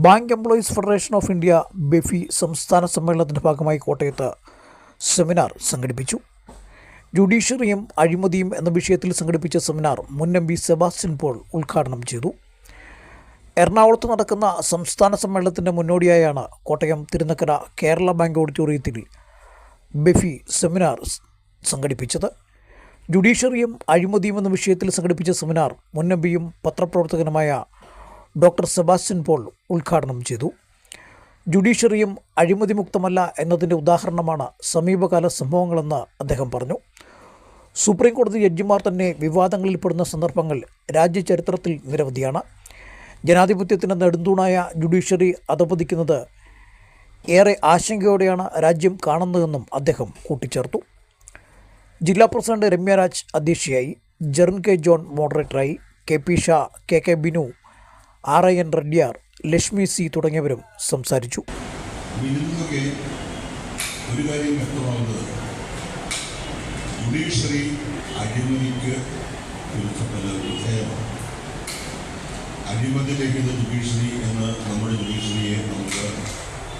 Bank employees federation of India BEFI സംസ്ഥാന സമ്മേളനത്തിന്റെ ഭാഗമായി കോട്ടയത്ത് സെമിനാർ സംഘടിപ്പിച്ചു. ജുഡീഷ്യറിയും അഴിമതിയും എന്ന വിഷയത്തിൽ സംഘടിപ്പിച്ച സെമിനാർ മുൻ എം പി സെബാസ്റ്റ്യൻ പോൾ ഉദ്ഘാടനം ചെയ്തു. എറണാകുളത്ത് നടക്കുന്ന സംസ്ഥാന സമ്മേളനത്തിന്റെ മുന്നോടിയായാണ് കോട്ടയം തിരുനക്കര കേരള ബാങ്ക് ഓഡിറ്റോറിയത്തിൽ ബെഫി സെമിനാർ സംഘടിപ്പിച്ചത്. ജുഡീഷ്യറിയും അഴിമതിയും എന്ന വിഷയത്തിൽ സംഘടിപ്പിച്ച സെമിനാർ മുൻ എം പിയും പത്രപ്രവർത്തകനുമായ ഡോക്ടർ സെബാസ്റ്റ്യൻ പോൾ ഉദ്ഘാടനം ചെയ്തു. ജുഡീഷ്യറിയും അഴിമതിമുക്തമല്ല എന്നതിന്റെ ഉദാഹരണമാണ് സമീപകാല സംഭവങ്ങളെന്ന് അദ്ദേഹം പറഞ്ഞു. സുപ്രീം കോടതി ജഡ്ജിമാർ തന്നെ വിവാദങ്ങളിൽ പെടുന്ന സന്ദർഭങ്ങൾ രാജ്യചരിത്രത്തിൽ നിരവധിയാണ്. ജനാധിപത്യത്തിന്റെ നെടുന്തൂണായ ജുഡീഷ്യറി അധപതിക്കുന്നത് ഏറെ ആശങ്കയോടെയാണ് രാജ്യം കാണുന്നതെന്നും അദ്ദേഹം കൂട്ടിച്ചേർത്തു. ജില്ലാ പ്രസിഡന്റ് രമ്യരാജ് അധ്യക്ഷയായി. Jerin K John മോഡറേറ്ററായി. K P Shah K K Binu R I N Reddiyar Lakshmi C തുടങ്ങിയവരും സംസാരിച്ചു.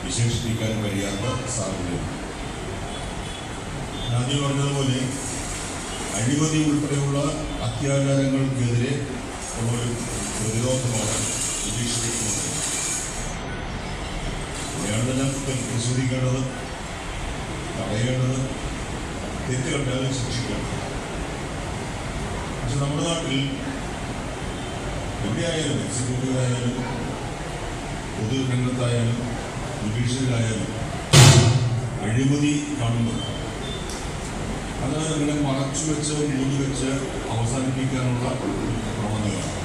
വിശേഷിപ്പിക്കാൻ കഴിയാത്ത സാഹചര്യമാണ്. ആദ്യം പറഞ്ഞതുപോലെ അഴിമതി ഉൾപ്പെടെയുള്ള അത്യാചാരങ്ങൾക്കെതിരെ ഉള്ളൊരു പ്രതിരോധമാണ് അയാൾ തന്നെ പരിശോധിക്കേണ്ടത് പറയേണ്ടത് തെറ്റ് കണ്ടാൽ ശിക്ഷിക്കേണ്ടത് പക്ഷെ നമ്മുടെ നാട്ടിൽ എവിടെയായാലും എക്സിക്യൂട്ടീവായാലും പൊതുരംഗത്തായാലും ജുഡീഷ്യലായാലും അഴിമതി കാണുന്നത്. അത് ഇങ്ങനെ മറച്ചു വെച്ച് മൂടി വെച്ച് ആരംഭിക്കാനുള്ള പ്രവണതയാണ്